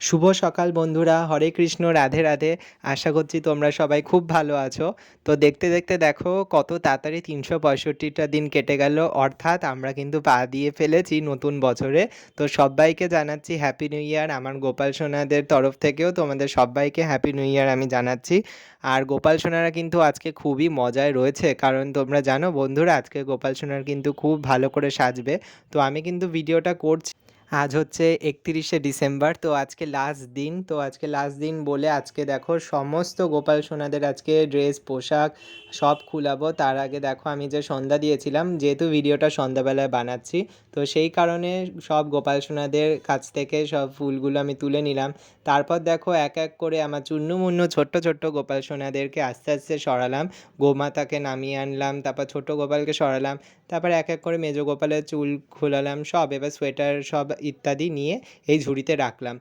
শুভ সকাল বন্ধুরা, হরে কৃষ্ণ, রাধে রাধে। আশা করছি তোমরা সবাই খুব ভালো আছো। তো দেখতে দেখতে দেখো কত তাড়াতাড়ি তিনশো পঁয়ষট্টিটা দিন কেটে গেল। অর্থাৎ আমরা কিন্তু পা দিয়ে ফেলেছি নতুন বছরে। তো সবাইকে জানাচ্ছি হ্যাপি নিউ ইয়ার আমার গোপাল সোনাদের তরফ থেকেও তোমাদের সবাইকে হ্যাপি নিউ ইয়ার আমি জানাচ্ছি। আর গোপাল সোনারা কিন্তু আজকে খুবই মজায় রয়েছে। কারণ তোমরা জানো বন্ধুরা, আজকে গোপাল সোনার কিন্তু খুব ভালো করে সাজবে। তো আমি কিন্তু ভিডিওটা করছি আজ হচ্ছে একত্রিশে ডিসেম্বর, তো আজকে লাস্ট দিন, তো আজকে লাস্ট দিন বলে আজকে দেখো সমস্ত গোপাল সোনাদের আজকে ড্রেস পোশাক সব খুলাবো। তার আগে দেখো আমি যে সন্ধ্যা দিয়েছিলাম, যেহেতু ভিডিওটা সন্ধ্যাবেলায় বানাচ্ছি, তো সেই কারণে সব গোপাল সোনাদের কাছ থেকে সব ফুলগুলো আমি তুলে নিলাম। তারপর দেখো এক এক করে আমার চুন্নু ছোট্ট ছোট্ট গোপাল সোনাদেরকে আস্তে আস্তে সরালাম। গোমাতাকে নামিয়ে আনলাম, তারপর ছোট গোপালকে সরালাম, তারপর এক এক করে মেজো গোপালের চুল খোলালাম, সব এবার সোয়েটার সব ইত্যাদি নিয়ে এই ঝুড়িতে রাখলাম।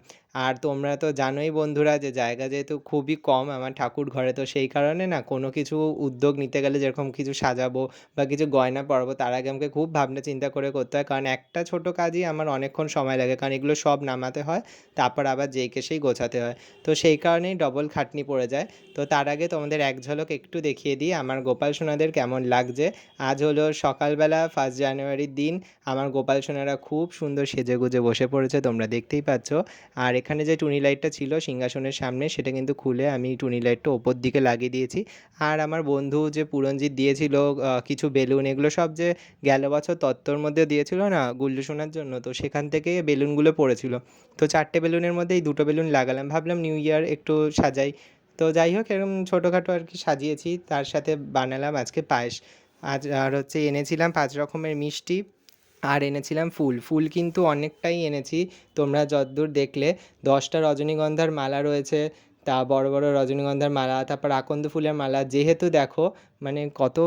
আর তোমরা তো জানোই বন্ধুরা যে জায়গা যেহেতু খুবই কম আমার ঠাকুর ঘরে তো সেই কারণে না কোনো কিছু উদ্যোগ নিতে গেলে যেরকম কিছু সাজাবো বা কিছু গয়না পরাবো, তার আগে আমাকে খুব ভাবনা চিন্তা করে করতে হয়। কারণ একটা ছোট কাজই আমার অনেকক্ষণ সময় লাগে, কারণ এগুলো সব নামাতে হয়, তারপর আবার যেই সেই গোছাতে হয়। তো সেই কারণেই ডবল খাটনি পড়ে যায়। তো তার আগে তোমাদের এক ঝলক একটু দেখিয়ে দিই, আমার গোপাল সোনাদের কেমন লাগছে। আজ হলো সকালবেলা ফার্স্ট জানুয়ারির দিন, আমার গোপাল সোনারা খুব সুন্দর সেজে গুজে বসে পড়েছে, তোমরা দেখতেই পাচ্ছ। আর এখানে যে টুনি লাইটটা ছিল সিংহাসনের সামনে, সেটা কিন্তু খুলে আমি টুনি লাইটটা ওপর দিকে লাগিয়ে দিয়েছি। আর আমার বন্ধু যে পুরঞ্জিত দিয়েছিল কিছু বেলুন, এগুলো সব যে গেল বছর তত্ত্বর মধ্যে দিয়েছিল না, গুল্লু শোনার জন্য, তো সেখান থেকে বেলুনগুলো পড়েছিল। তো চারটে বেলুনের মধ্যে এই দুটো বেলুন লাগালাম, ভাবলাম নিউ ইয়ার একটু সাজাই। তো যাই হোক, এরকম ছোটোখাটো আর কি সাজিয়েছি, তার সাথে বানালাম আজকে পায়েস। আজ আর হচ্ছে এনেছিলাম পাঁচ রকমের মিষ্টি। আর এনেছিলাম ফুল। ফুল কিন্তু অনেকটাই এনেছি। তোমরা যতদূর দেখলে দশটা রজনীগন্ধার মালা রয়েছে তা বড় বড় রজনীগন্ধার মালা, তারপর আকন্দ ফুলের মালা, যেহেতু দেখো মানে কত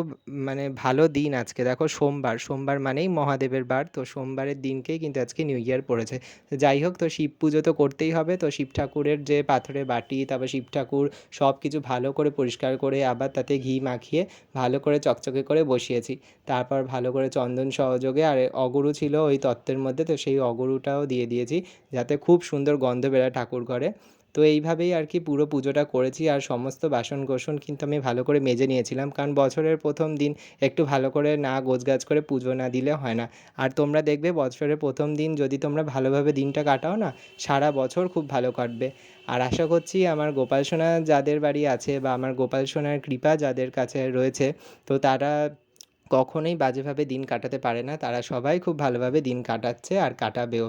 মানে ভালো দিন আজকে। দেখো সোমবার সোমবার মানেই মহাদেবের বার, তো সোমবারের দিনকেই কিন্তু আজকে নিউ ইয়ার পড়েছে। যাই হোক, তো শিব পুজো তো করতেই হবে, তো শিব ঠাকুরের যে পাথরের বাটি, তারপর শিব ঠাকুর সব কিছু ভালো করে পরিষ্কার করে আবার তাতে ঘি মাখিয়ে ভালো করে চকচকে করে বসিয়েছি। তারপর ভালো করে চন্দন সহযোগে, আর অগুরু ছিল ওই তত্ত্বের মধ্যে, তো সেই অগুরুটাও দিয়ে দিয়েছি, যাতে খুব সুন্দর গন্ধ বেরোয় ঠাকুর ঘরে। তো এইভাবেই আর কি পুরো পুজোটা করেছি আর সমস্ত বাসন কোসন কিন্তু আমি ভালো করে মেজে নিয়েছিলাম। কারণ বছরের প্রথম দিন একটু ভালো করে না গোছগাছ করে পুজো না দিলে হয় না। আর তোমরা দেখবে বছরের প্রথম দিন যদি তোমরা ভালোভাবে দিনটা কাটাও না, সারা বছর খুব ভালো কাটবে। আর আশা করছি আমার গোপাল সোনা যাদের বাড়ি আছে বা আমার গোপাল সোনার কৃপা যাদের কাছে রয়েছে, তো তারা কখনোই বাজেভাবে দিন কাটাতে পারে না। তারা সবাই খুব ভালোভাবে দিন কাটাচ্ছে আর কাটাবেও।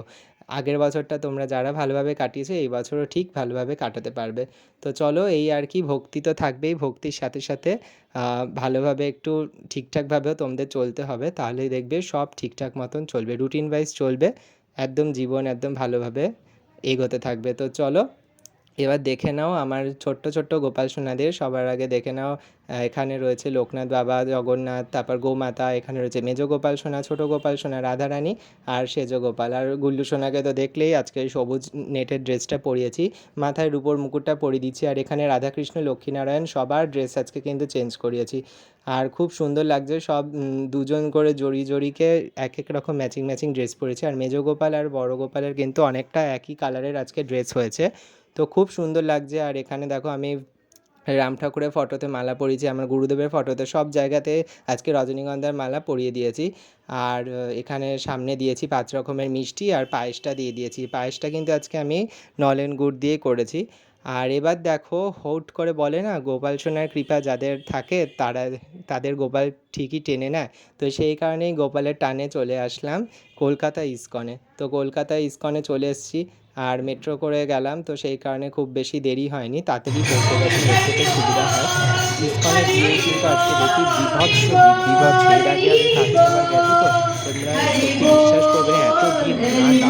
আগের বছরটা তোমরা যারা ভালোভাবে কাটিয়েছো, এই বছরও ঠিক ভালোভাবে কাটাতে পারবে। তো চলো এই আর কি, ভক্তি তো থাকবেই, ভক্তির সাথে সাথে ভালোভাবে একটু ঠিকঠাকভাবেও তোমাদের চলতে হবে। তাহলেই দেখবে সব ঠিকঠাক মতন চলবে রুটিন ওয়াইজ চলবে, একদম জীবন একদম ভালোভাবে এগোতে থাকবে। তো চলো এবার দেখে নাও আমার ছোট্ট ছোট্ট গোপাল সোনাদের, সবার আগে দেখে নাও এখানে রয়েছে লোকনাথ বাবা, জগন্নাথ, তারপর গোমাতা, এখানে রয়েছে মেজ গোপাল সোনা, ছোট গোপাল সোনা, রাধারানী আর সেজ গোপাল। আর গুল্লু সোনাকে তো দেখলেই আজকে সবুজ নেটের ড্রেসটা পরিয়েছি মাথায় রূপোর মুকুটটা পরিয়ে দিচ্ছি আর এখানে রাধাকৃষ্ণ, লক্ষ্মীনারায়ণ সবার ড্রেস আজকে কিন্তু চেঞ্জ করিয়েছি। আর খুব সুন্দর লাগছে সব দুজন করে জড়ি জড়িকে এক এক রকম ম্যাচিং ম্যাচিং ড্রেস পরেছে। আর মেজ গোপাল আর বড় গোপালের কিন্তু অনেকটা একই কালারের আজকে ড্রেস হয়েছে। তো খুব সুন্দর লাগছে। আর এখানে দেখো আমি রাম ঠাকুরের ফটোতে মালা পরিয়েছি, আমার গুরুদেবের ফটোতে। সব জায়গাতে আজকে রজনীগন্ধার মালা পরিয়ে দিয়েছি। আর এখানে সামনে দিয়েছি পাঁচ রকমের মিষ্টি আর পায়েসটা দিয়ে দিয়েছি। পায়েসটা কিন্তু আজকে আমি নলেন গুড় দিয়ে করেছি। আর এবার দেখো, হুট করে বলে না, গোপাল সোনার কৃপা যাদের থাকে তারা, তাদের গোপাল ঠিকই টেনে নেয়। তো সেই কারণেই গোপালের টানে চলে আসলাম কলকাতা ইস্কনে। তো কলকাতা ইস্কনে চলে এসেছি। আর মেট্রো করে গেলাম, তো সেই কারণে খুব বেশি দেরি হয়নি। তাড়াতাড়ি পৌঁছে গেছি মেট্রোতে সুবিধা হয়। ইস্কনে গিয়ে কিন্তু আজকে দেখি বিভৎস বিভৎস এর আগে আমি থাকতে গেছি তো, তোমরা বিশ্বাস করবে, এত ভিড়, না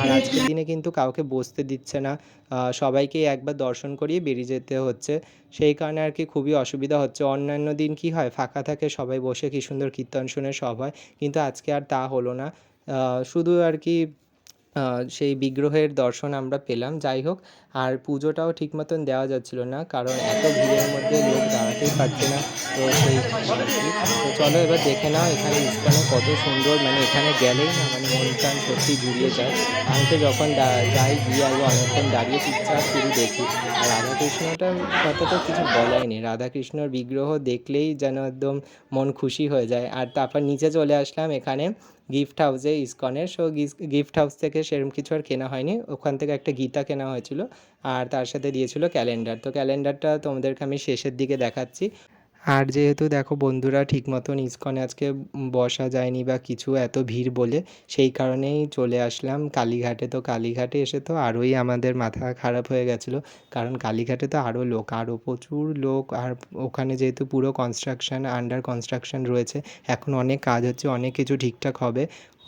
আর আজকের দিনে কিন্তু কাউকে বসতে দিচ্ছে না। সবাইকে একবার দর্শন করিয়ে বেরিয়ে যেতে হচ্ছে। সেই কারণে আর কি খুবই অসুবিধা হচ্ছে। অন্যান্য দিন কি হয়? ফাঁকা থাকে, সবাই বসে, কি সুন্দর কীর্তন শুনে সব হয়। কিন্তু আজকে আর তা হলো না। শুধু আর কি সেই বিগ্রহের দর্শন আমরা পেলাম। যাই হোক, আর পুজোটাও ঠিক মতন দেওয়া যাচ্ছিল না, কারণ এত ভিড়ের মধ্যে লোক দাঁড়াতেই পারছে না। তো সেই তো চলো এবার দেখে নাও এখানে ইস্কনে কত সুন্দর মানে এখানে গেলেই না মানে মন প্রাণ সত্যি জুড়িয়ে যায়। আমি তো যখন যাই, গিয়ে আগে অনেকক্ষণ দাঁড়িয়ে চুপচাপ শুধু দেখি। আর রাধাকৃষ্ণটার কথা তো কিছু বলাই নেই। রাধাকৃষ্ণর বিগ্রহ দেখলেই যেন একদম মন খুশি হয়ে যায়। আর তারপর নিচে চলে আসলাম এখানে। গিফট হাউসে ইসকনের। সো গিফট হাউস থেকে সেরকম কিছু আর কেনা হয়নি। ওখান থেকে একটা গীতা কেনা হয়েছিল। আর তার সাথে দিয়েছিল ক্যালেন্ডার। তো ক্যালেন্ডারটা তোমাদেরকে আমি শেষের দিকে দেখাচ্ছি। আর যেহেতু দেখো বন্ধুরা ঠিক মতন ইসকনে আজকে বসা যায়নি বা কিছু এত ভিড় বলে, সেই কারণেই চলে আসলাম। কালীঘাটে তো কালীঘাটে এসে তো আরোই আমাদের মাথা খারাপ হয়ে গেছিল। কারণ কালীঘাটে তো আরও লোক আরও প্রচুর লোক। আর ওখানে যেহেতু পুরো কনস্ট্রাকশন আন্ডার কনস্ট্রাকশন রয়েছে, এখন অনেক কাজ হচ্ছে, অনেক কিছু ঠিকঠাক হবে,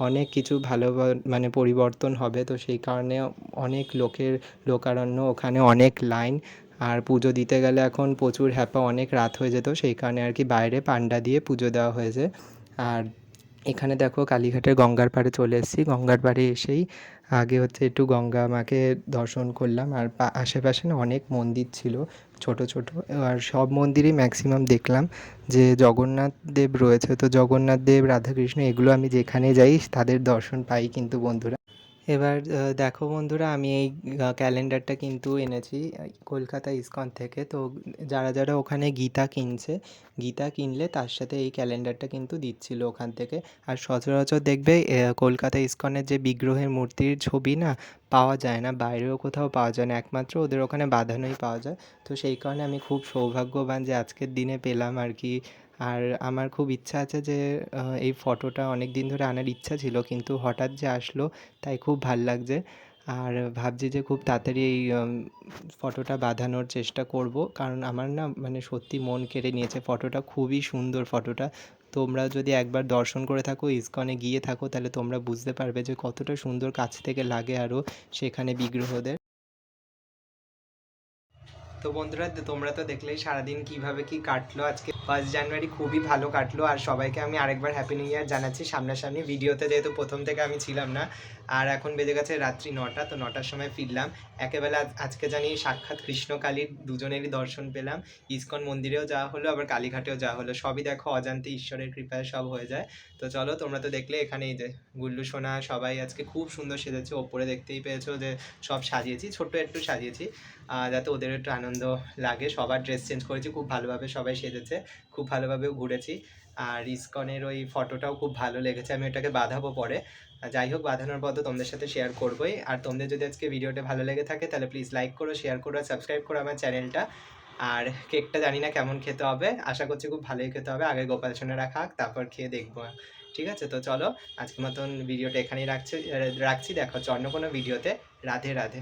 অনেক কিছু ভালো মানে পরিবর্তন হবে। তো সেই কারণে অনেক লোকের লোকারণ্য ওখানে অনেক লাইন আর পুজো দিতে গেলে এখন প্রচুর হ্যাপা অনেক রাত হয়ে যেত, সেই কারণে আর কি বাইরে পান্ডা দিয়ে পুজো দেওয়া হয়েছে। আর এখানে দেখো কালীঘাটের গঙ্গার পাড়ে চলে এসেছি। গঙ্গার পাড়ে এসেই আগে হচ্ছে একটু গঙ্গা মাকে দর্শন করলাম। আর আশেপাশে না অনেক মন্দির ছিল ছোট ছোট। আর সব মন্দিরই ম্যাক্সিমাম দেখলাম যে জগন্নাথ দেব রয়েছে। তো জগন্নাথ দেব, রাধাকৃষ্ণ এগুলো আমি যেখানে যাই তাদের দর্শন পাই কিন্তু বন্ধুরা। এবার দেখো বন্ধুরা, আমি এই ক্যালেন্ডারটা কিন্তু এনেছি কলকাতা ইসকন থেকে। তো যারা যারা ওখানে গীতা কিনছে, গীতা কিনলে তার সাথে এই ক্যালেন্ডারটা কিন্তু দিচ্ছিল ওখান থেকে। আর সচরাচর দেখবে কলকাতা ইসকনের যে বিগ্রহের মূর্তির ছবি না, পাওয়া যায় না, বাইরেও কোথাও পাওয়া যায় না, একমাত্র ওদের ওখানে বাঁধানোই পাওয়া যায়। তো সেই কারণে আমি খুব সৌভাগ্যবান যে আজকের দিনে পেলাম আর কি আর আমার খুব ইচ্ছা আছে যে এই ফটোটা অনেক দিন ধরে আনার ইচ্ছা ছিল, কিন্তু হঠাৎ যে আসলো, তাই খুব ভালো লাগছে। আর ভাবছি যে খুব তাড়াতাড়ি এই ফটোটা বাঁধানোর চেষ্টা করব, কারণ আমার না মানে সত্যি মন কেড়ে নিয়েছে ফটোটা, খুবই সুন্দর ফটোটা। তোমরা যদি একবার দর্শন করে থাকো, ইসকনে গিয়ে থাকো, তাহলে তোমরা বুঝতে পারবে যে কতটা সুন্দর কাছ থেকে লাগে আরও সেখানে বিগ্রহদের। তো বন্ধুরা তোমরা তো দেখলেই সারাদিন কীভাবে কি কাটলো আজকে। ফার্স্ট জানুয়ারি খুবই ভালো কাটলো, আর সবাইকে আমি আরেকবার হ্যাপি নিউ ইয়ার জানাচ্ছি সামনাসামনি। ভিডিওতে যেহেতু প্রথম থেকে আমি ছিলাম না, আর এখন বেজে গেছে রাত্রি নটা, তো নটার সময় ফিরলাম। একেবেলা আজ- আজকে জানি সাক্ষাৎ কৃষ্ণকালীর দুজনেরই দর্শন পেলাম। ইসকন মন্দিরেও যাওয়া হলো, আবার কালীঘাটেও যাওয়া হলো। সবই দেখো, অজান্তে ঈশ্বরের কৃপায় সব হয়ে যায়। তো চলো, তোমরা তো দেখলে এখানে এই যে গুল্লু সোনা সবাই আজকে খুব সুন্দর সেজেছে। ওপরে দেখতেই পেয়েছ যে সব সাজিয়েছি, ছোট্ট একটু সাজিয়েছি। যাতে ওদের একটু আনন্দ লাগে। সবার ড্রেস চেঞ্জ করেছি, খুব ভালোভাবে সবাই সেজেছে, খুব ভালোভাবেও ঘুরেছি। আর ইসকনের ওই ফটোটাও খুব ভালো লেগেছে, আমি ওটাকে বাঁধাবো পরে। যাই হোক, বাঁধানোর পর তোমাদের সাথে শেয়ার করবোই। আর তোমাদের যদি আজকে ভিডিওটা ভালো লেগে থাকে, তাহলে প্লিজ লাইক করো শেয়ার করো, আর সাবস্ক্রাইব করো আমার চ্যানেলটা আর কেকটা জানি না কেমন খেতে হবে, আশা করছি খুব ভালোই খেতে হবে। আগে গোপাল সোনা রাখা তারপর খেয়ে দেখব। ঠিক আছে? তো চলো, আজকের মতন ভিডিওটা এখানেই রাখছি রাখছি। দেখো অন্য কোনো ভিডিওতে। রাধে রাধে.